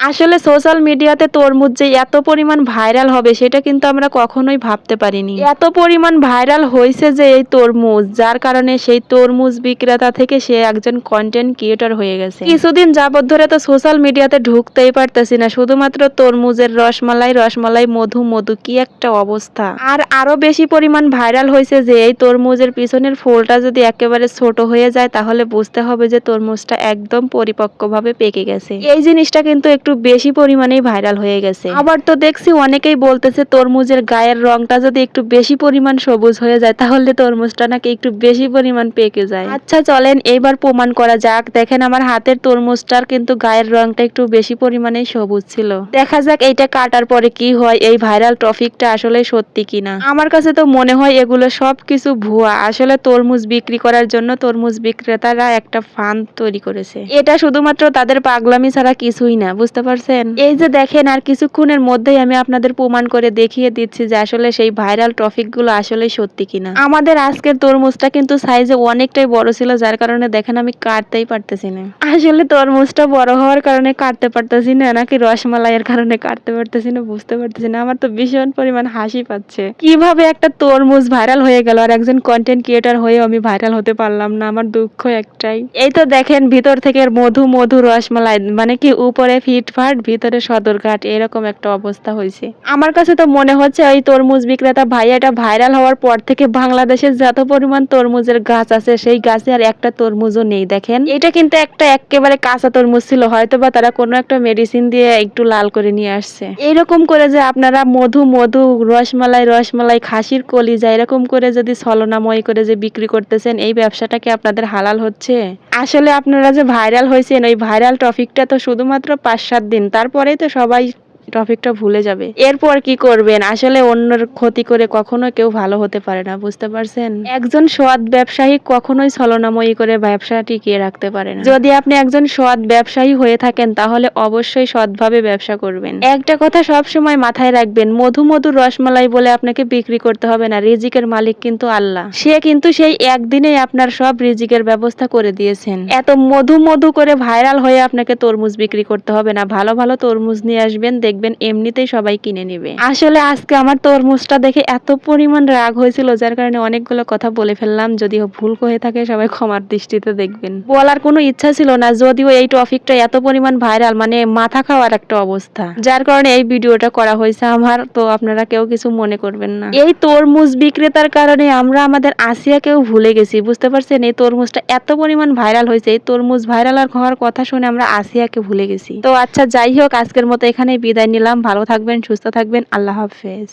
আসলে সোশ্যাল মিডিয়াতে তরমুজ যে এত পরিমাণ ভাইরাল হবে, সেটা কিন্তু আমরা কখনোই ভাবতে পারিনি। এত পরিমাণ ভাইরাল হয়েছে যে এই তরমুজ, যার কারণে সেই তরমুজ বিক্রেতা থেকে সে একজন কন্টেন্ট ক্রিয়েটর হয়ে গেছে। কিছুদিন যাবত ধরে তো সোশ্যাল মিডিয়াতে ঢুকতেই পারতেছি না, শুধুমাত্র তরমুজের রসমালাই রসমালাই, মধু মধু, কি একটা অবস্থা। আর আরও বেশি পরিমাণ ভাইরাল হয়েছে যে এই তরমুজের পিছনের ফুলটা যদি একেবারে ছোট হয়ে যায়, তাহলে বুঝতে হবে যে তরমুজটা একদম পরিপক্কভাবে পেকে গেছে। এই জিনিসটা কিন্তু একটু বেশি পরিমাণেই ভাইরাল হয়ে গেছে। আবার তো দেখছি অনেকেই বলতেছে তরমুজের গায়ের রংটা যদি একটু বেশি পরিমাণ সবুজ হয়ে যায়, তাহলে তরমুজটা নাকি একটু বেশি পরিমাণ পেকে যায়। আচ্ছা চলেন এইবার প্রমাণ করা যাক। দেখেন আমার হাতের তরমুজটার কিন্তু গায়ের রংটা একটু বেশি পরিমাণেই সবুজ ছিল। দেখা যাক এইটা কাটার পরে কি হয়, এই ভাইরাল টপিকটা আসলে সত্যি কিনা। আমার কাছে তো মনে হয় এগুলো সব কিছু ভুয়া। আসলে তরমুজ বিক্রি করার জন্য তরমুজ বিক্রেতারা একটা ফান্ড তৈরি করেছে। এটা শুধুমাত্র তাদের পাগলামি ছাড়া কিছুই না, বুঝতে পারছেন? এই যে দেখেন, আর কিছুক্ষণের মধ্যেই আমি আপনাদের প্রমাণ করে দেখিয়ে দিচ্ছি যে আসলে সেই ভাইরাল টপিকগুলো আসলে সত্যি কিনা। আমাদের আজকের তরমুজটা কিন্তু সাইজে অনেকটাই বড় ছিল, যার কারণে দেখেন আমি কাটতেই পারতেছি না। আসলে তরমুজটা বড় হওয়ার কারণে কাটতে পারতেছি না, নাকি রসমালাইয়ের কারণে কাটতে পারতেছি না, বুঝতে পারতেছি না। আমার তো ভীষণ পরিমাণ হাসি পাচ্ছে। কীভাবে একটা তরমুজ ভাইরাল হয়ে গেল আর একজন কন্টেন্ট ক্রিয়েটর হয়েও আমি ভাইরাল হতে পারলাম না, আমার দুঃখ একটাই। এই তো দেখেন, ভিতর থেকে মধু মধু, রসমালাই মানে কি উপরে ফিটফাট ভিতরে সদরঘাট এরকম একটা অবস্থা হয়েছে। আমার কাছে তো মনে হচ্ছে ওই তরমুজ বিক্রেতা ভাইয়াটা ভাইরাল হওয়ার পর থেকে বাংলাদেশের যত পরিমাণ তরমুজের গাছ আছে, সেই গাছে আর একটা তরমুজও নেই, দেখেন। এটা কিন্তু একটা একেবারে কাঁচা তরমুজ ছিল হয়তো বা তারা কোনো একটা মেডিসিন দিয়ে একটু লাল করে নিয়ে আসছে। এরকম করে যে আপনারা মধু মধু, রসমালাই রসমালাই, খাসির কলিজা এরকম করে যদি ছলনাময় করে যে বিক্রি করতেছেন, এই ব্যবসাটাকে আপনাদের হালাল হচ্ছে? আসলে আপনারা যে ভাইরাল হয়েছেন, ওই ভাইরাল টপিকটা তো শুধুমাত্র পাঁচ দিন। তারপরেই তো সবাই টপিকটা ভুলে যাবে। এরপর কি করবেন? আসলে অন্যের ক্ষতি করে কখনো কেউ ভালো হতে পারে না, বুঝতে পারছেন? একজন সৎ ব্যবসায়ী কখনোই ছলনাময়ী করে ব্যবসা টিকিয়ে রাখতে পারে না। যদি আপনি একজন সৎ ব্যবসায়ী হয়ে থাকেন, তাহলে অবশ্যই সৎভাবে ব্যবসা করবেন। একটা কথা সব সময় মাথায় রাখবেন মধু মধু রসমালাই বলে আপনাকে বিক্রি করতে হবে না, রিজিকের মালিক কিন্তু আল্লাহ। সে কিন্তু সেই একদিনেই আপনার সব রিজিকের ব্যবস্থা করে দিয়েছেন। এত মধু মধু করে ভাইরাল হয়ে আপনাকে তরমুজ বিক্রি করতে হবে না, ভালো ভালো তরমুজ নিয়ে আসবেন দেখবেন এমনিতেই সবাই কিনে নেবে। আসলে আজকে আমার তরমুজটা দেখে এত পরিমাণ রাগ হয়েছিল, যার কারণে অনেকগুলো কথা বলে ফেললাম। যদিও ভুল হয়ে থাকে, সবাই ক্ষমার দৃষ্টিতে দেখবেন। বলার কোনো ইচ্ছা ছিল না, যদিও এই টপিকটা এত পরিমাণ ভাইরাল মানে মাথা খাওয়ার একটা অবস্থা। যার কারণে এই ভিডিওটা করা হয়েছে আমার, তো আপনারা কেউ কিছু মনে করবেন না। এই তরমুজ বিক্রেতার কারণে আমরা আমাদের আসিয়াকেও ভুলে গেছি, বুঝতে পারছেন? এই তরমুজটা এত পরিমাণ ভাইরাল হয়েছে, এই তরমুজ ভাইরাল আর হওয়ার কথা শুনে আমরা আসিয়াকে ভুলে গেছি। তো আচ্ছা যাই হোক, আজকের মতো এখানে বিদায় নিলাম। ভালো থাকবেন সুস্থ থাকবেন। আল্লাহ হাফেজ।